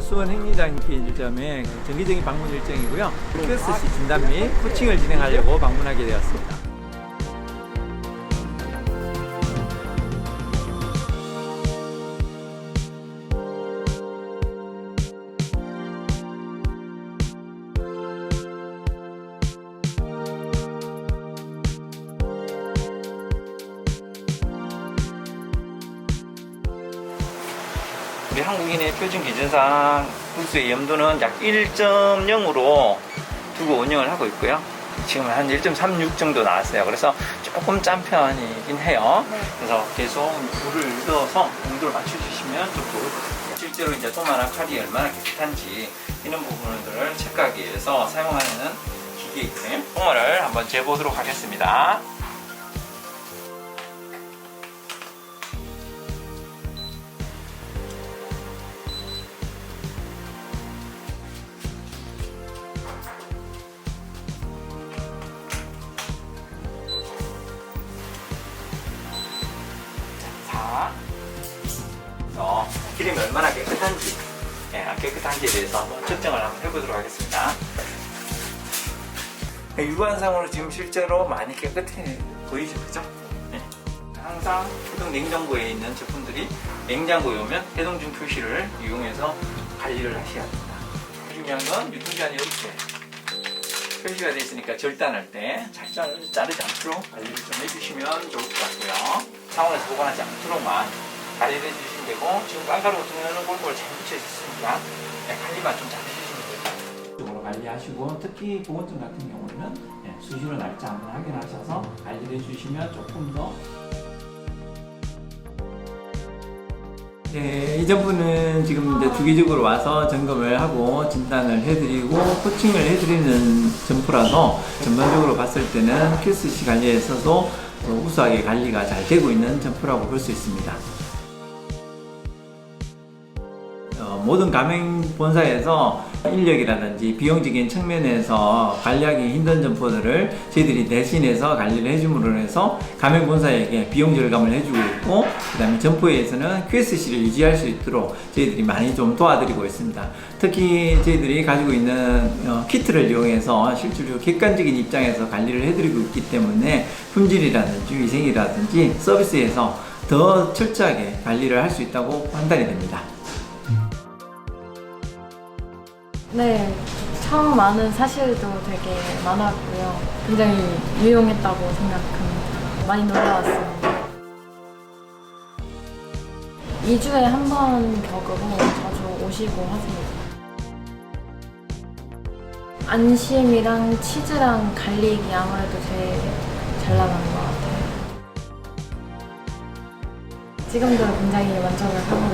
수원 행리장 일점에 정기적인 방문 일정이고요. QSC 진단 및 코칭을 진행하려고 방문하게 되었습니다. 우리 한국인의 표준 기준상 분수의 염도는 약 1.0으로 두고 운영을 하고 있고요. 지금 한 1.36 정도 나왔어요. 그래서 조금 짠 편이긴 해요. 그래서 계속 물을 넣어서 온도를 맞춰주시면 좀 좋을 것 같아요. 실제로 이제 또마나 칼이 얼마나 깨끗한지 이런 부분들을 체크하기 위해서 사용하는 기계이고요. 똥을 한번 재보도록 하겠습니다. 자, 어, 기름이 얼마나 깨끗한지, 예, 깨끗한지에 대해서 한번 측정을 한번 해보도록 하겠습니다. 예, 육안상으로 지금 실제로 많이 깨끗해 보이죠, 그죠? 예. 항상 해동 냉장고에 있는 제품들이 냉장고에 오면 해동 중 표시를 이용해서 관리를 하셔야 합니다. 중요한 건 유통기한이 이렇게 표시가 되어 있으니까 절단할 때 잘 자르지 않도록 관리를 좀 해주시면 좋을 것 같고요. 상온에서 보관하지 않도록만 관리를 해주시면 되고 지금 깡가루 같은 경우는 골고루 잘 묻혀있으니까 네, 관리만 좀 잘 해주시면 됩니다. 쪽으로 관리하시고 특히 보건증 같은 경우는 네, 수시로 날짜 한번 확인하셔서 관리를 해주시면 조금 더 네, 이전분은 지금 이제 주기적으로 와서 점검을 하고 진단을 해드리고 코칭을 해드리는 점포라서 전반적으로 봤을 때는 QSC 관리에 있어서 어, 우수하게 관리가 잘 되고 있는 점포라고 볼 수 있습니다. 어, 모든 가맹 본사에서 인력이라든지 비용적인 측면에서 관리하기 힘든 점포들을 저희들이 대신해서 관리를 해줌으로 해서 가맹 본사에게 비용 절감을 해주고 있고 그 다음에 점포에서는 QSC를 유지할 수 있도록 저희들이 많이 좀 도와드리고 있습니다. 특히 저희들이 가지고 있는 어, 키트를 이용해서 실질적으로 객관적인 입장에서 관리를 해드리고 있기 때문에 품질이라든지 위생이라든지 서비스에서 더 철저하게 관리를 할 수 있다고 판단이 됩니다. 네, 처음 아는 사실도 되게 많았고요. 굉장히 유용했다고 생각합니다. 많이 놀라웠습니다. 2주에 한 번 격으로 자주 오시고 하세요. 안심이랑 치즈랑 갈릭이 아무래도 제일 잘 나가는 것 같아요. 지금도 굉장히 만족을 하고.